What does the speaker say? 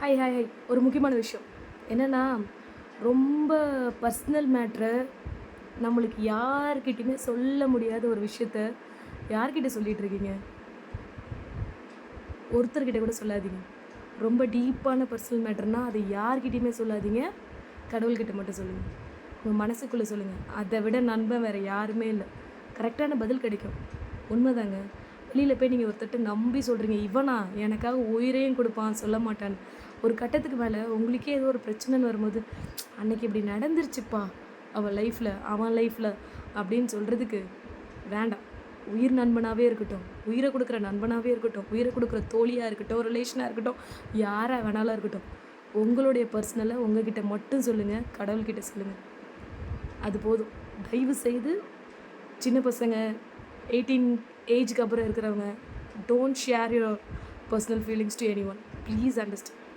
Hi hi hi ஒரு முக்கியமான விஷயம். என்னென்னா ரொம்ப பர்சனல் மேட்ரு நம்மளுக்கு யார்கிட்டையுமே சொல்ல முடியாத ஒரு விஷயத்த யார்கிட்ட சொல்லிகிட்டு இருக்கீங்க? ஒருத்தர்கிட்ட கூட சொல்லாதீங்க. ரொம்ப டீப்பான பர்சனல் மேட்டர்னால் அதை யார்கிட்டையுமே சொல்லாதீங்க. கடவுள்கிட்ட மட்டும் சொல்லுங்கள் உங்கள் மனசுக்குள்ளே சொல்லுங்கள் அதை விட நண்பன் வேறு யாருமே இல்லை. கரெக்டான பதில் கிடைக்கும். உண்மைதாங்க. வெளியில் போய் நீங்கள் ஒருத்தட்ட நம்பி சொல்கிறீங்க இவனா எனக்காக உயிரையும் கொடுப்பான் சொல்ல மாட்டான்னு ஒரு கட்டத்துக்கு மேலே உங்களுக்கே ஏதோ ஒரு பிரச்சனைன்னு வரும்போது அன்னைக்கு இப்படி நடந்துருச்சுப்பா அவள் லைஃப்பில் அவன் லைஃப்பில் அப்படின்னு சொல்கிறதுக்கு வேண்டாம். உயிர் நண்பனாகவே இருக்கட்டும் உயிரை கொடுக்குற நண்பனாகவே இருக்கட்டும் உயிரை கொடுக்குற தோழியாக இருக்கட்டும் ரிலேஷனாக இருக்கட்டும் யாராக வேணாலும் இருக்கட்டும் உங்களுடைய பர்சனலை உங்ககிட்ட மட்டும் சொல்லுங்கள் கடவுள்கிட்ட சொல்லுங்கள் அது போதும். தயவு செய்து சின்ன பசங்க எயிட்டீன் ஏஜ்க்கு அப்புறம் இருக்கிறவங்க don't share your personal feelings to anyone please understand